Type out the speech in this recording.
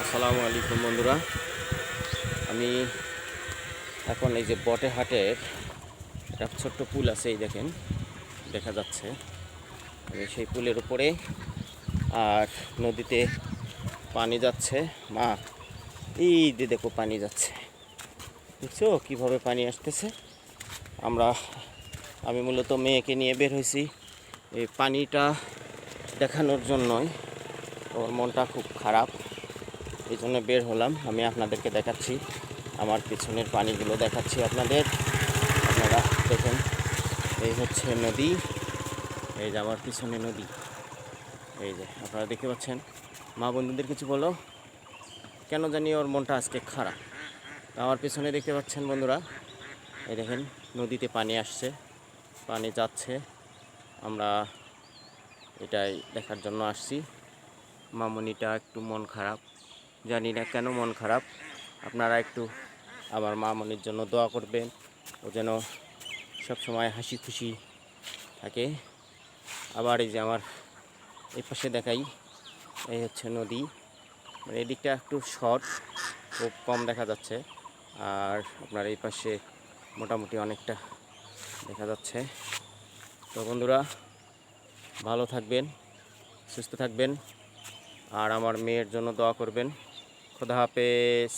আসসালামু আলাইকুম বন্ধুরা। আমি এখন এই যে বটে হাটের একটা ছোট্ট পুল আছে, এই দেখেন, দেখা যাচ্ছে। সেই পুলের উপরে আর নদীতে পানি যাচ্ছে। মা, এই যে দেখো পানি যাচ্ছে। দেখছ কীভাবে পানি আসতেছে? আমরা, আমি মূলত মেয়েকে নিয়ে বের হয়েছি। এই পানিটা দেখানোর জন্যই ওর মনটা খুব খারাপ। এই জন্য বের হলাম। আমি আপনাদেরকে দেখাচ্ছি। আমার পিছনের পানিগুলো দেখাচ্ছি আপনাদের। আপনারা দেখেন, এই হচ্ছে নদী। এই যে আমার পিছনে নদী। এই যে, আপনারা দেখতে পাচ্ছেন? মা বন্ধুদের কিছু বলো। কেন জানি ওর মনটা আজকে খারাপ। আমার পিছনে দেখতে পাচ্ছেন বন্ধুরা? এই দেখেন, নদীতে পানি আসছে। পানি যাচ্ছে। আমরা এটাই দেখার জন্য আসছি। মামনিটা একটু মন খারাপ। জানি না কেন মন খারাপ। আপনারা একটু আমার মামনির জন্য দোয়া করবেন। ও যেন সবসময় হাসি খুশি থাকে। আবার এই যে আমার এই পাশে দেখাই, এই হচ্ছে নদী। মানে এদিকটা একটু শর্ট, খুব কম দেখা যাচ্ছে। আর আপনার এই পাশে মোটামুটি অনেকটা দেখা যাচ্ছে। তো বন্ধুরা ভালো থাকবেন সুস্থ থাকবেন আর আমার মেয়ের জন্য দোয়া করবেন। খোদা হাফেজ।